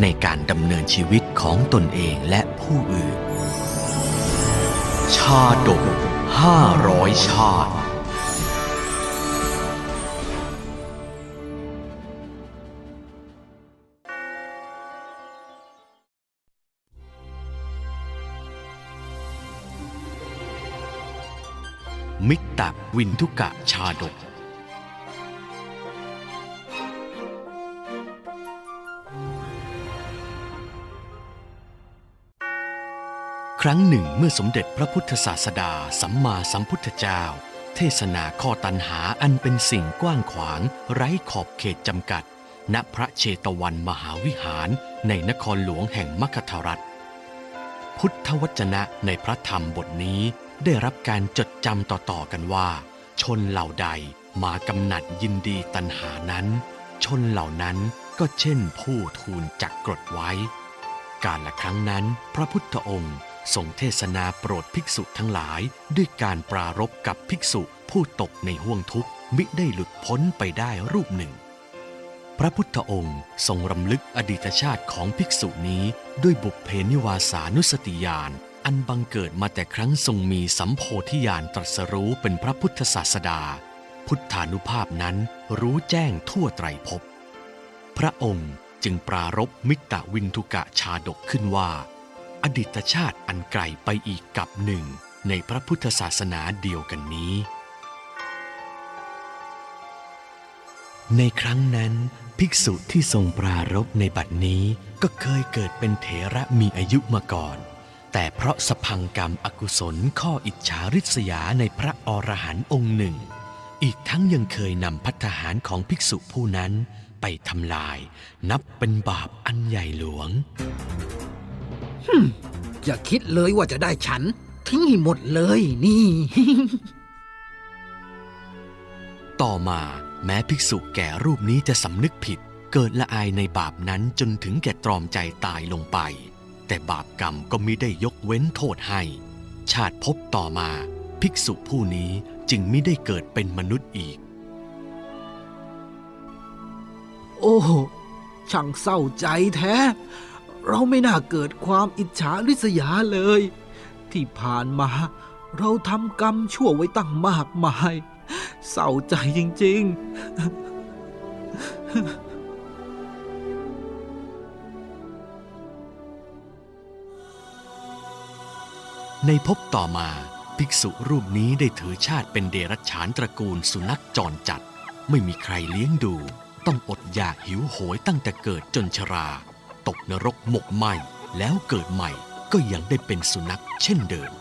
ในการดำเนินชีวิตของตนเองและผู้อื่น ชาดกห้าร้อยชาติมิตรวินทุกะชาดก ครั้งหนึ่งเมื่อสมเด็จพระพุทธศาสดาสัมมาสัมพุทธเจ้า เทศนาข้อตันหาอันเป็นสิ่งกว้างขวาง ไร้ขอบเขตจำกัด ณพระเชตวันมหาวิหารในนครหลวงแห่งมคธรัฐ พุทธวจนะในพระธรรมบทนี้ได้รับการจดจำต่อๆกันว่า ชนเหล่าใดมากำหนัดยินดีตัณหานั้น ชนเหล่านั้นก็เช่นผู้ทูลจักกรดไว้ การละครั้งนั้นพระพุทธองค์ ทรงเทศนาโปรดภิกษุทั้งหลาย ด้วยการปรารบกับภิกษุผู้ตกในห่วงทุกข์มิได้หลุดพ้นไปได้รูปหนึ่ง พระพุทธองค์ทรงรำลึกอดีตชาติของภิกษุนี้ด้วยบุพเพนิวาสานุสติญาณอันบังเกิดมาแต่ครั้งทรงมีสัมโพธิญาณตรัสรู้เป็นพระพุทธศาสดา พุทธานุภาพนั้นรู้แจ้งทั่วไตรภพพระองค์จึงปรารบมิตรวินทุกะชาดกขึ้นว่า อดีตชาติอันไกลไปอีกกับหนึ่ง ในพระพุทธศาสนาเดียวกันนี้ ในครั้งนั้นภิกษุที่ทรงปรารบในบัดนี้ก็เคยเกิดเป็นเถระมีอายุมาก่อน แต่เพราะสพังกรรมอกุศลข้ออิจฉาริษยาในพระอรหันต์องค์หนึ่ง อีกทั้งยังเคยนำพัฒหารของภิกษุผู้นั้นไปทำลาย นับเป็นบาปอันใหญ่หลวง อย่าคิดเลยว่าจะได้ฉัน ทิ้งให้หมดเลยนี่ ต่อมาแม้ภิกษุแก่รูปนี้จะสำนึกผิด เกิดละอายในบาปนั้นจนถึงแก่ตรอมใจตายลงไป แต่บาปกรรมก็มิได้ยกเว้นโทษให้ ชาติพบต่อมา ภิกษุผู้นี้จึงไมิได้เกิดเป็นมนุษย์อีก โอ้ช่างเศร้าใจแท้ เราไม่น่าเกิดความอิจฉาริษยาเลย ที่ผ่านมา เราทำกรรมชั่วไว้ตั้งมากมาย เศร้าใจจริง ๆในภพต่อมาภิกษุรูปนี้ได้ถือชาติเป็นเดรัจฉานตระกูลสุนัขจรจัด ไม่มีใครเลี้ยงดู ต้องอดอยากหิวโหยตั้งแต่เกิดจนชรา ตกนรกหมกไหมแล้วเกิดใหม่ก็ยังได้เป็นสุนัขเช่นเดิม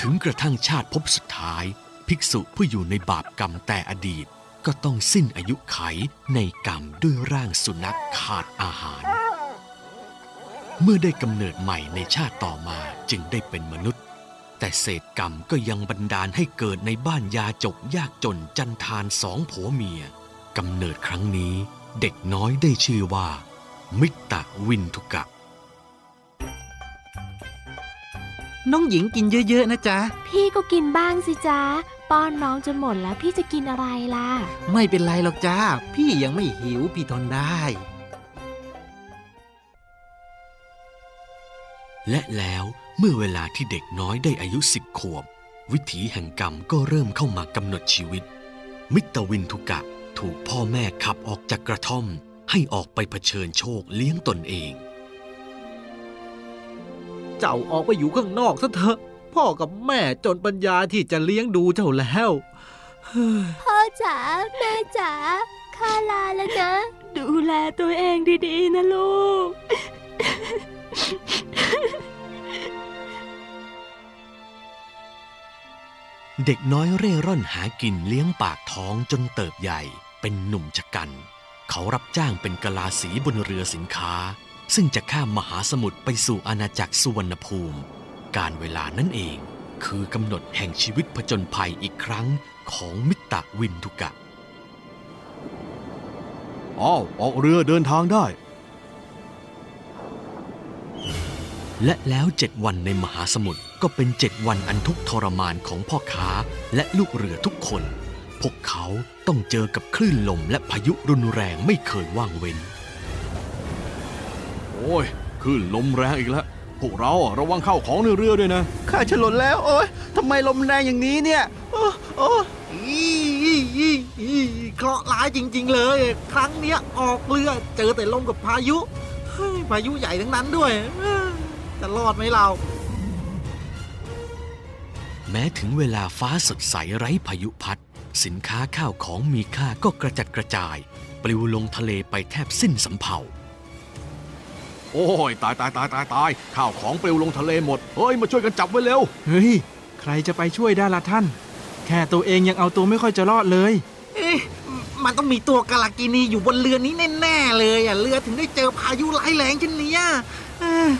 ถึงกระทั่งชาติภพสุดท้าย ภิกษุผู้อยู่ในบาปกรรมแต่อดีต ก็ต้องสิ้นอายุไขในกรรมด้วยร่างสุนัขขาดอาหาร เมื่อได้กำเนิดใหม่ในชาติต่อมาจึงได้เป็นมนุษย์ แต่เศษกรรมก็ยังบันดาลให้เกิดในบ้านยาจกยากจนจันทานสองผัวเมียกำเนิดครั้งนี้เด็กน้อยได้ชื่อว่า มิตรวินทุกะๆน้องหญิงกินเยอะ ๆ นะจ๊ะ พี่ก็กินบ้างสิจ๊ะ ป้อนน้องจนหมดแล้วพี่จะกินอะไรล่ะ ไม่เป็นไรหรอกจ้า พี่ยังไม่หิวพี่ทนได้ และแล้วเมื่อเวลาที่เด็กน้อยได้อายุสิบขวบ วิถีแห่งกรรมก็เริ่มเข้ามากำหนดชีวิต มิตรวินทุกะถูกพ่อแม่ขับออกจากกระท่อม ให้ออกไปเผชิญโชคเลี้ยงตนเอง เจ้าออกไปอยู่ข้างนอกซะเถอะ พ่อกับแม่จนปัญญาที่จะเลี้ยงดูเจ้าแล้วพ่อจ๋าแม่จ๋าข้าลาแล้วนะ ดูแลตัวเองดีๆนะลูก เด็กน้อยเร่ร่อนหากินเลี้ยงปากท้องจนเติบใหญ่เป็นหนุ่มชะกัน เขารับจ้างเป็นกะลาสีบนเรือสินค้า ซึ่งจะข้ามมหาสมุทรไปสู่อาณาจักรสุวรรณภูมิ การเวลานั่นเองคือกำหนดแห่งชีวิตผจญภัยอีกครั้งของมิตรวินทุกะอ้าวออกเรือเดินทางได้ และแล้วเจ็ดวันในมหาสมุทรก็เป็นเจ็ดวันอันทุกข์ทรมานของพ่อค้าและลูกเรือทุกคน พวกเขาต้องเจอกับคลื่นลมและพายุรุนแรงไม่เคยว่างเว้น โอ้ยขึ้นลมแรงอีกแล้ว พวกเราอะระวังเข้าของในเรือด้วยนะ ข้าฉลนแล้ว โอ๊ยทำไมลมแรงอย่างนี้เนี่ย โอ้โอ้อีอีอีอีเคราะห์ร้ายจริง ๆ เลย ครั้งเนี้ยออกเรือเจอแต่ลมกับพายุเฮ้ยพายุใหญ่ทั้งนั้นด้วยเอ้อจะรอดไหมเรา แม้ถึงเวลาฟ้าสดใสไร้พายุพัด สินค้าข้าวของมีค่าก็กระจัดกระจาย ปลิวลงทะเลไปแทบสิ้นสำเภาโอ้ยตายตายตายตายตายข้าวของปลิวลงทะเลหมดเฮ้ยมาช่วยกันจับไว้เร็วเฮ้ย ใครจะไปช่วยได้ละท่าน แค่ตัวเองยังเอาตัวไม่ค่อยจะรอดเลย เอ๊ะมันต้องมีตัวกาลากินีอยู่บนเรือนี้แน่ๆเลยอะเรือถึงได้เจอพายุร้ายแรงเช่นเนี้ยเอ้อ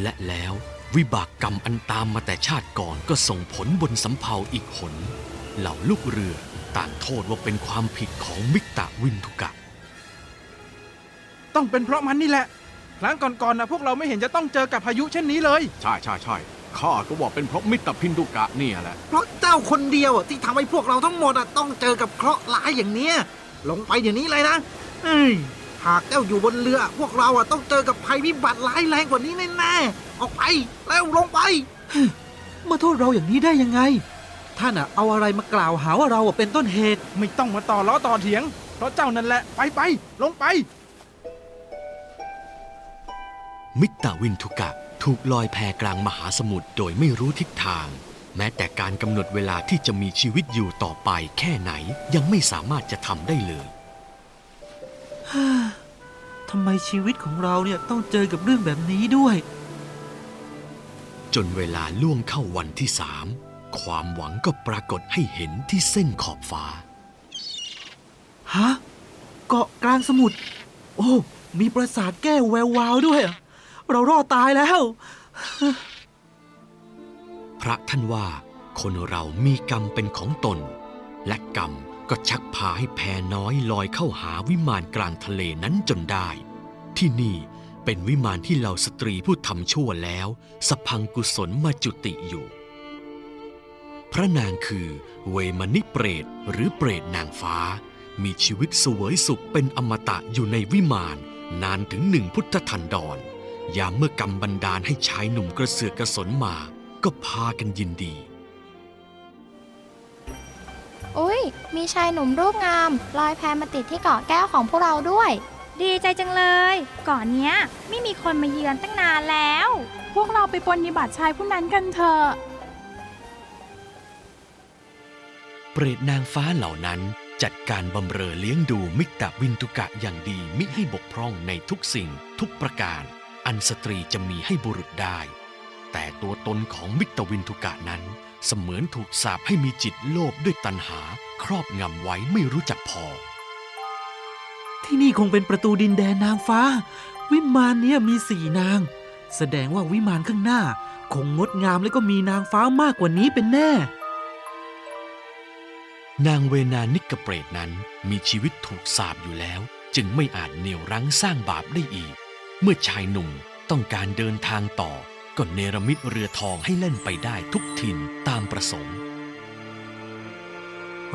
และแล้ว วิบากกรรมอันตามมาแต่ชาติก่อนก็ส่งผลบนสำเภาอีกหน เหล่าลูกเรือต่างโทษว่าเป็นความผิดของมิตรวินทุกะ ต้องเป็นเพราะมันนี่แหละ ครั้งก่อนๆนะพวกเราไม่เห็นจะต้องเจอกับพายุเช่นนี้เลย ใช่ใช่ใช่ข้าก็ว่าเป็นเพราะมิตรพินทุกะเนี่ยแหละ เพราะเจ้าคนเดียวอะที่ทำให้พวกเราทั้งหมดอะต้องเจอกับเคราะห์ร้ายอย่างเนี้ยลงไปเดี๋ยวนี้เลยนะเอ้ย หากเจ้าอยู่บนเรือ พวกเราอะต้องเจอกับภัยพิบัติร้ายแรงกว่านี้แน่ๆออกไปแล้วลงไปมาโทษเราอย่างนี้ได้ยังไง ท่านอะเอาอะไรมากล่าวหาว่าเราอะเป็นต้นเหตุไม่ต้องมาต่อล้อต่อเถียง เพราะเจ้านั่นแหละไปไปลงไป มิตรวินทุกะถูกลอยแพกลางมหาสมุทรโดยไม่รู้ทิศทาง แม้แต่การกำหนดเวลาที่จะมีชีวิตอยู่ต่อไปแค่ไหนยังไม่สามารถจะทำได้เลย ทำไมชีวิตของเราเนี่ยต้องเจอกับเรื่องแบบนี้ด้วย จนเวลาล่วงเข้าวันที่สามความหวังก็ปรากฏให้เห็นที่เส้นขอบฟ้า ฮะ เกาะกลางสมุทร โอ้ มีปราสาทแก้วแวววาวด้วยอะเรารอดตายแล้ว พระท่านว่า คนเรามีกรรมเป็นของตน และกรรม ก็ชักพาให้แพน้อยลอยเข้าหาวิมานกลางทะเลนั้นจนได้ ที่นี่เป็นวิมานที่เหล่าสตรีผู้ทำชั่วแล้วสพังกุศลมาจุติอยู่ พระนางคือเวมนิเปรตหรือเปรตนางฟ้า มีชีวิตสวยสุขเป็นอมตะอยู่ในวิมานนานถึงหนึ่งพุทธทันดรยามเมื่อกรรมบันดาลให้ชายหนุ่มกระเสือกกระสนมา ก็พากันยินดี มีชายหนุ่มรูปงามลอยแพมาติดที่เกาะแก้วของพวกเราด้วย ดีใจจังเลยก่อนเนี้ยไม่มีคนมาเยือนตั้งนานแล้ว พวกเราไปปรนนิบัติชายผู้นั้นกันเถอะเปรตนางฟ้าเหล่านั้นจัดการบำเรอเลี้ยงดูมิตรวินทุกะอย่างดีมิให้บกพร่องในทุกสิ่งทุกประการ อันสตรีจะมีให้บุรุษได้ แต่ตัวตนของมิตรวินทุกะนั้น เสมือนถูกสาปให้มีจิตโลภด้วยตัณหาครอบงำไว้ไม่รู้จักพอ ที่นี่คงเป็นประตูดินแดนนางฟ้า วิมานเนี่ยมีสี่นาง แสดงว่าวิมานข้างหน้า คงงดงามและก็มีนางฟ้ามากกว่านี้เป็นแน่ นางเวนานิกเปรตนั้นมีชีวิตถูกสาปอยู่แล้ว จึงไม่อาจเหนี่ยวรั้งสร้างบาปได้อีก เมื่อชายหนุ่มต้องการเดินทางต่อ ก็เนรมิตเรือทองให้เล่นไปได้ทุกถิ่นตามประสงค์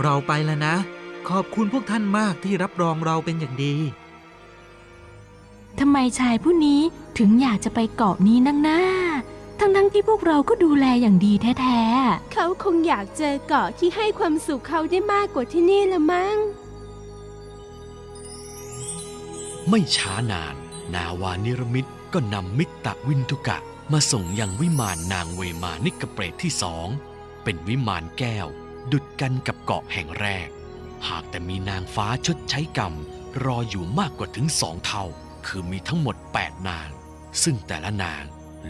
เราไปแล้วนะ ขอบคุณพวกท่านมากที่รับรองเราเป็นอย่างดี ทำไมชายผู้นี้ถึงอยากจะไปเกาะนี้นักหน้า ทั้งๆที่พวกเราก็ดูแลอย่างดีแท้ๆเขาคงอยากเจอเกาะที่ให้ความสุขเขาได้มากกว่าที่นี่ละมั้ง ไม่ช้านาน นาวานิรมิตก็นำมิตรวินทุกะ มาส่งยังวิมานนางเวมานิกเปรตที่สอง เป็นวิมานแก้ว ดุดกันกับเกาะแห่งแรก หากแต่มีนางฟ้าชดใช้กรรม รออยู่มากกว่าถึงสองเท่า คือมีทั้งหมด 8 นาง ซึ่งแต่ละนาง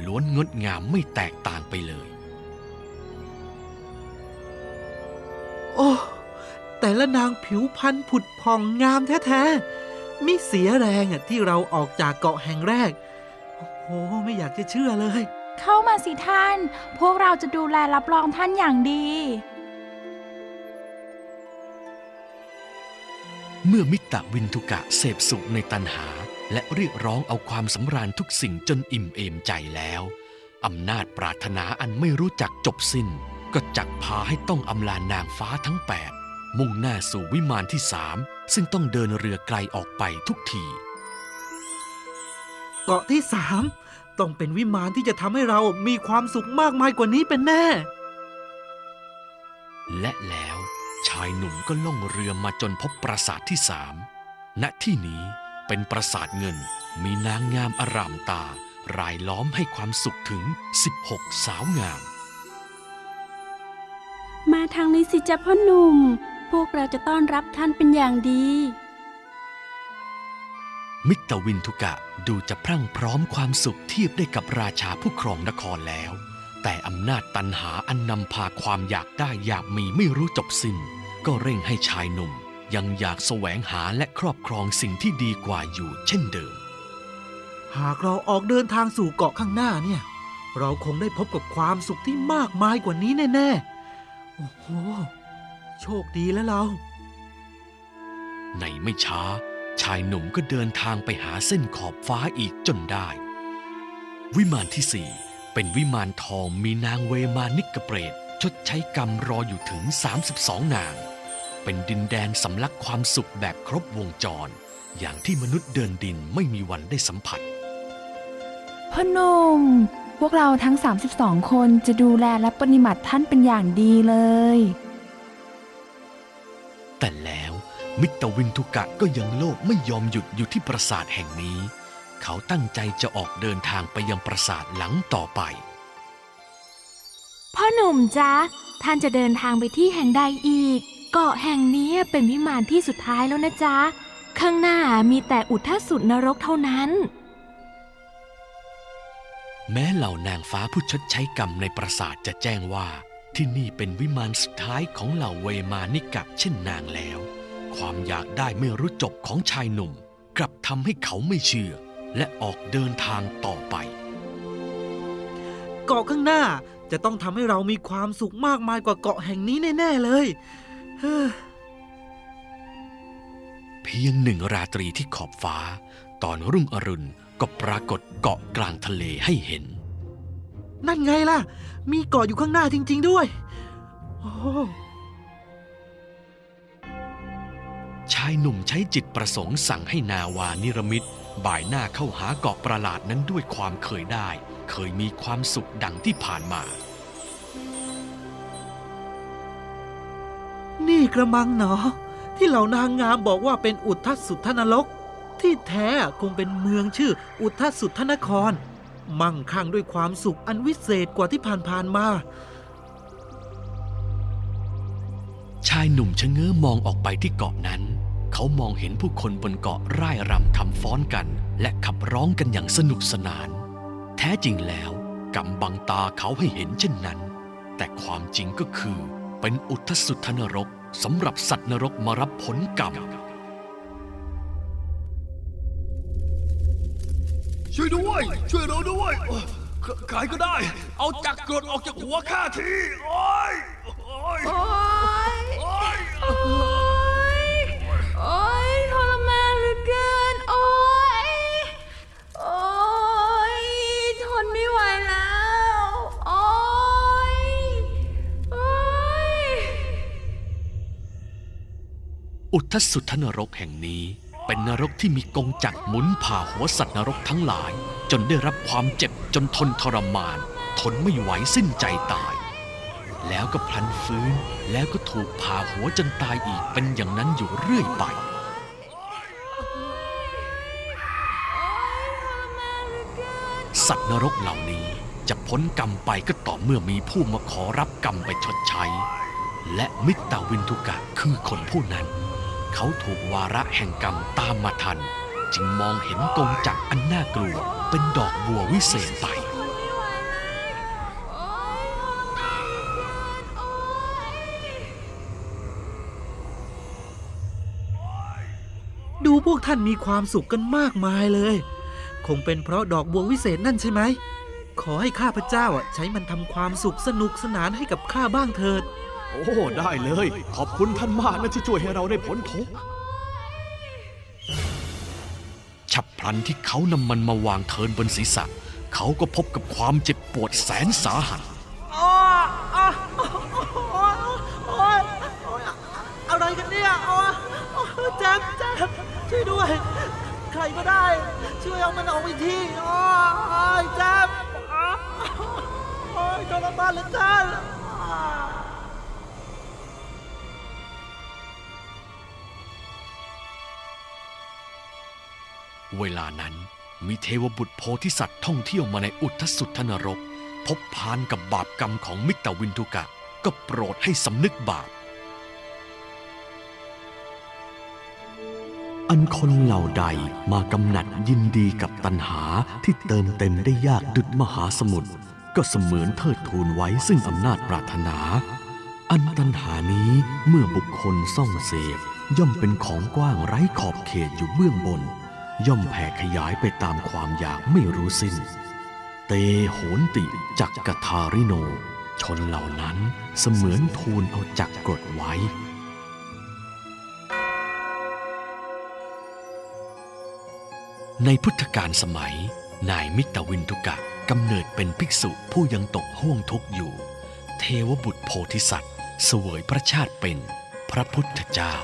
ล้วนงดงามไม่แตกต่างไปเลย โอ้แต่ละนางผิวพรรณผุดผ่องงามแท้ๆมิเสียแรงที่เราออกจากเกาะแห่งแรก โอ้โหไม่อยากจะเชื่อเลย เข้ามาสิท่าน พวกเราจะดูแลรับรองท่านอย่างดี เมื่อมิตรวินทุกะเสพสุขในตันหา และเรียกร้องเอาความสำราญทุกสิ่งจนอิ่มเอมใจแล้วอำนาจปรารถนาอันไม่รู้จักจบสิ้น ก็จักพาให้ต้องอำลานนางฟ้าทั้งแปดมุ่งหน้าสู่วิมานที่สามซึ่งต้องเดินเรือไกลออกไปทุกที เกาะที่สามต้องเป็นวิมานที่จะทำให้เรามีความสุขมากมายกว่านี้เป็นแน่ และแล้วชายหนุ่มก็ล่องเรือมาจนพบปราสาทที่สามณที่นี้เป็นปราสาทเงิน มีนางงามอารามตา รายล้อมให้ความสุขถึง 16 สาวงาม มาทางนี้สิจ๊ะพ่อหนุ่ม พวกเราจะต้อนรับท่านเป็นอย่างดี มิตรวินทุกะดูจะพรั่งพร้อมความสุขเทียบได้กับราชาผู้ครองนครแล้ว แต่อำนาจตันหาอันนำพาความอยากได้อยากมีไม่รู้จบสิ้น ก็เร่งให้ชายหนุ่ม ยังอยากแสวงหาและครอบครองสิ่งที่ดีกว่าอยู่เช่นเดิม หากเราออกเดินทางสู่เกาะข้างหน้าเนี่ย เราคงได้พบกับความสุขที่มากมายกว่านี้แน่ๆ โอ้โห โชคดีแล้วเรา ในไม่ช้า ชายหนุ่มก็เดินทางไปหาเส้นขอบฟ้าอีกจนได้ วิมานที่สี่เป็นวิมานทองมีนางเวมานิกเปรตชดใช้กรรมรออยู่ถึง 32 นาง เป็นดินแดนสำลักความสุขแบบครบวงจร อย่างที่มนุษย์เดินดินไม่มีวันได้สัมผัสพ่อหนุ่มพวกเราทั้ง 32 คนจะดูแลและปฏิบัติท่านเป็นอย่างดีเลย แต่แล้ว มิตรวินทุกะก็ยังโลภไม่ยอมหยุดอยู่ที่ปราสาทแห่งนี้ เขาตั้งใจจะออกเดินทางไปยังปราสาทหลังต่อไป พ่อหนุ่มจ๊ะ ท่านจะเดินทางไปที่แห่งใดอีก เกาะแห่งนี้เป็นวิมานที่สุดท้ายแล้วนะจ๊ะ ข้างหน้ามีแต่อุทสุดนรกเท่านั้น แม้เหล่านางฟ้าผู้ชดใช้กรรมในปราสาทจะแจ้งว่า ที่นี่เป็นวิมานสุดท้ายของเหล่าเวมานิกะเช่นนางแล้ว ความอยากได้ไม่รู้จบของชายหนุ่ม กลับทำให้เขาไม่เชื่อ และออกเดินทางต่อไปเกาะข้างหน้าจะต้องทำให้เรามีความสุขมากมายกว่าเกาะแห่งนี้แน่ ๆ เลยเฮ้อเพียงหนึ่งราตรีที่ขอบฟ้า ตอนรุ่งอรุณก็ปรากฏเกาะกลางทะเลให้เห็น นั่นไงล่ะ มีเกาะอยู่ข้างหน้าจริง ๆ ด้วย โอ้ ชายหนุ่มใช้จิตประสงค์สั่งให้นาวานิรมิตบ่ายหน้าเข้าหาเกาะประหลาดนั้นด้วยความเคยได้ เคยมีความสุขดังที่ผ่านมา นี่กระมังเนาะที่เหล่านางงามบอกว่าเป็นอุทธสุทธนรก ที่แท้คงเป็นเมืองชื่ออุทธสุทธนคร มั่งคั่งด้วยความสุขอันวิเศษกว่าที่ผ่านๆมาชายหนุ่มชะเง้อมองออกไปที่เกาะนั้น เขามองเห็นผู้คนบนเกาะร่ายรำทำฟ้อนกัน และขับร้องกันอย่างสนุกสนาน แท้จริงแล้วกำบังตาเขาให้เห็นเช่นนั้น แต่ความจริงก็คือ เป็นอุทสุทธนรกสำหรับสัตว์นรกมารับผลกรรม ช่วยด้วย ช่วยเราด้วยใครก็ได้ เอาจักรกรดออกจากหัวข้าที โอ้ยโอ้ย อุทสุทธนรกแห่งนี้เป็นนรกที่มีกงจักรหมุนผ่าหัวสัตว์นรกทั้งหลาย จนได้รับความเจ็บจนทนทรมาน ทนไม่ไหวสิ้นใจตาย แล้วก็พลันฟื้นแล้วก็ถูกผ่าหัวจนตายอีกเป็นอย่างนั้นอยู่เรื่อยไปสัตว์นรกเหล่านี้จะพ้นกรรมไปก็ต่อเมื่อมีผู้มาขอรับกรรมไปชดใช้ และมิตรวินทุกะคือคนผู้นั้น เขาถูกวาระแห่งกรรมตามมาทัน จึงมองเห็นกงจักรอันน่ากลัว เป็นดอกบัววิเศษไปดูพวกท่านมีความสุขกันมากมายเลย คงเป็นเพราะดอกบัววิเศษนั่นใช่ไหม ขอให้ข้าพเจ้าใช้มันทำความสุขสนุกสนานให้กับข้าบ้างเถิด โอ้ได้เลย ขอบคุณท่านมากนะที่ช่วยให้เราได้พ้นทุกข์ฉับพลันที่เขานำมันมาวางเทินบนศีรษะ เขาก็พบกับความเจ็บปวดแสนสาหัสอะไรกันเนี่ยโอ้เจ็บเจ็บช่วยด้วย ใครก็ได้ ช่วยเอามันออกไปทีโอ้ยเจ็บโอ้ยทรมานเหลือเกิน เวลานั้นมีเทวบุตรโพธิสัตว์ท่องเที่ยวมาในอุทสุทธนรก พบพานกับบาปกรรมของมิตรวินทุกะ ก็โปรดให้สำนึกบาป อันคนเหล่าใดมากำหนัดยินดีกับตัณหาที่เติมเต็มได้ยากดุจมหาสมุทรก็เสมือนเทิดทูนไว้ซึ่งอำนาจปรารถนา อันตัณหานี้เมื่อบุคคลซ่องเสพย่อมเป็นของกว้างไร้ขอบเขตอยู่เบื้องบน ย่อมแผ่ขยายไปตามความอยากไม่รู้สิ้น เตโหนติจักกทาริโน ชนเหล่านั้นเสมือนทูลเอาจักกดไว้ ในพุทธกาลสมัย นายมิตรวินทุกะกำเนิดเป็นภิกษุผู้ยังตกห่วงทุกข์อยู่ เทวบุตรโพธิสัตว์ เสวยพระชาติเป็นพระพุทธเจ้า